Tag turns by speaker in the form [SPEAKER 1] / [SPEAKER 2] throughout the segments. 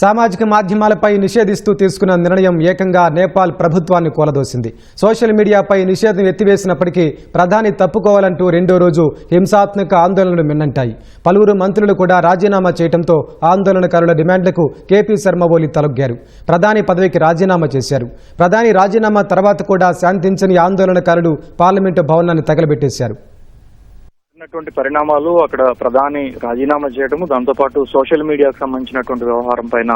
[SPEAKER 1] సామాజిక మాధ్యమాలపై నిషేధిస్తూ తీసుకున్న నిర్ణయం ఏకంగా నేపాల్ ప్రభుత్వాన్ని కూలదోసింది. సోషల్ మీడియాపై నిషేధం ఎత్తివేసినప్పటికీ ప్రధాని తప్పుకోవాలంటూ రెండో రోజు హింసాత్మక ఆందోళనలు మిన్నంటాయి. పలువురు మంత్రులు కూడా రాజీనామా చేయడంతో ఆందోళనకారుల డిమాండ్లకు కేపీ శర్మ ఓలి తలొగ్గారు. ప్రధాని పదవికి రాజీనామా చేశారు. ప్రధాని రాజీనామా తర్వాత కూడా శాంతించని ఆందోళనకారులు పార్లమెంటు భవనాన్ని తగలబెట్టేశారు.
[SPEAKER 2] ఉన్నటువంటి పరిణామాలు అక్కడ ప్రధాని రాజీనామా చేయడము దాంతోపాటు సోషల్ మీడియాకు సంబంధించినటువంటి వ్యవహారం పైన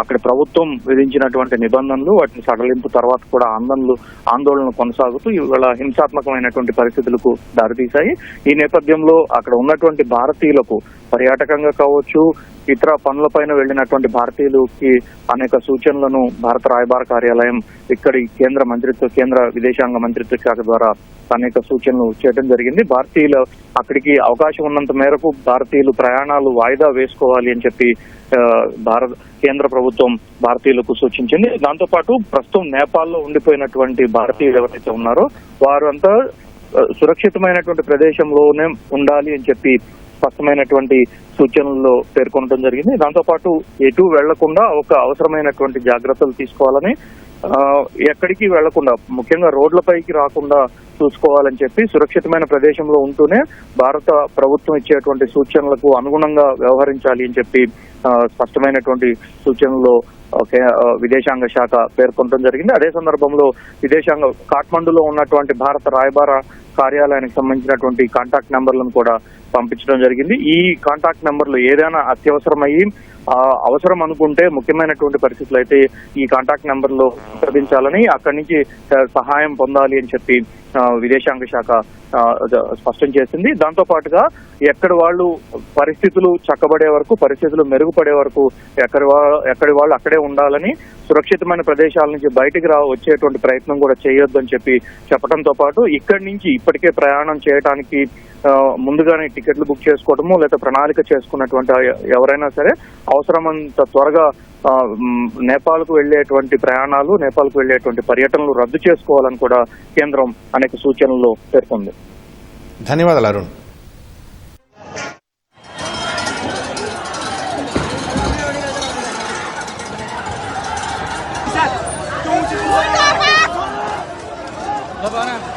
[SPEAKER 2] అక్కడ ప్రభుత్వం విధించినటువంటి నిబంధనలు వాటిని సడలింపు తర్వాత కూడా ఆందోళనలు ఆందోళనలు కొనసాగుతూ ఇవాళ హింసాత్మకమైనటువంటి పరిస్థితులకు దారితీశాయి. ఈ నేపథ్యంలో అక్కడ ఉన్నటువంటి భారతీయులకు పర్యాటకంగా కావచ్చు ఇతర పనులపైన వెళ్ళినటువంటి భారతీయులకి అనేక సూచనలను భారత రాయబార కార్యాలయం ఇక్కడి కేంద్ర మంత్రిత్వ కేంద్ర విదేశాంగ మంత్రిత్వ శాఖ ద్వారా అనేక సూచనలు చేయడం జరిగింది. భారతీయులు అక్కడికి అవకాశం ఉన్నంత మేరకు భారతీయులు ప్రయాణాలు వాయిదా వేసుకోవాలి అని చెప్పి భారత కేంద్ర ప్రభుత్వం భారతీయులకు సూచించింది. దాంతో పాటు ప్రస్తుతం నేపాల్లో ఉండిపోయినటువంటి భారతీయులు ఎవరైతే ఉన్నారో వారు అంతా సురక్షితమైనటువంటి ప్రదేశంలోనే ఉండాలి అని చెప్పి స్పష్టమైనటువంటి సూచనల్లో పేర్కొనడం జరిగింది. దాంతో పాటు ఎటు వెళ్ళకుండా ఒక అవసరమైనటువంటి జాగ్రత్తలు తీసుకోవాలని ఎక్కడికి వెళ్ళకుండా ముఖ్యంగా రోడ్లపైకి రాకుండా చూసుకోవాలని చెప్పి సురక్షితమైన ప్రదేశంలో ఉంటూనే భారత ప్రభుత్వం ఇచ్చేటువంటి సూచనలకు అనుగుణంగా వ్యవహరించాలి అని చెప్పి స్పష్టమైనటువంటి సూచనల్లో విదేశాంగ శాఖ పేర్కొనడం జరిగింది. అదే సందర్భంలో విదేశాంగ కాఠ్మండులో ఉన్నటువంటి భారత రాయబార కార్యాలయానికి సంబంధించినటువంటి కాంటాక్ట్ నెంబర్లను కూడా పంపించడం జరిగింది. ఈ కాంటాక్ట్ నెంబర్లు ఏదైనా అత్యవసరమయ్యి అవసరం అనుకుంటే ముఖ్యమైనటువంటి పరిస్థితులు అయితే ఈ కాంటాక్ట్ నెంబర్లో సంప్రదించాలని అక్కడి నుంచి సహాయం పొందాలి అని చెప్పి విదేశాంగ శాఖ స్పష్టం చేసింది. దాంతో పాటుగా ఎక్కడి వాళ్ళు పరిస్థితులు చక్కబడే వరకు పరిస్థితులు మెరుగుపడే వరకు ఎక్కడి వా- ఎక్కడి వాళ్ళు అక్కడే ఉండాలని సురక్షితమైన ప్రదేశాల నుంచి బయటికి రా వచ్చేటువంటి ప్రయత్నం కూడా చేయొద్దని చెప్పి చెప్పడంతో పాటు ఇక్కడి నుంచి ఇప్పటికే ప్రయాణం చేయడానికి ముందుగానే టికెట్లు బుక్ చేసుకోవడము లేదా ప్రణాళిక చేసుకున్నటువంటి ఎవరైనా సరే అవసరమంత త్వరగా నేపాల్కు వెళ్ళేటువంటి ప్రయాణాలు నేపాల్కు వెళ్ళేటువంటి పర్యటనలు రద్దు చేసుకోవాలని కూడా కేంద్రం అనేక సూచనలు పేర్కొంది.
[SPEAKER 3] ధన్యవాదాలు అరుణ్. Babana.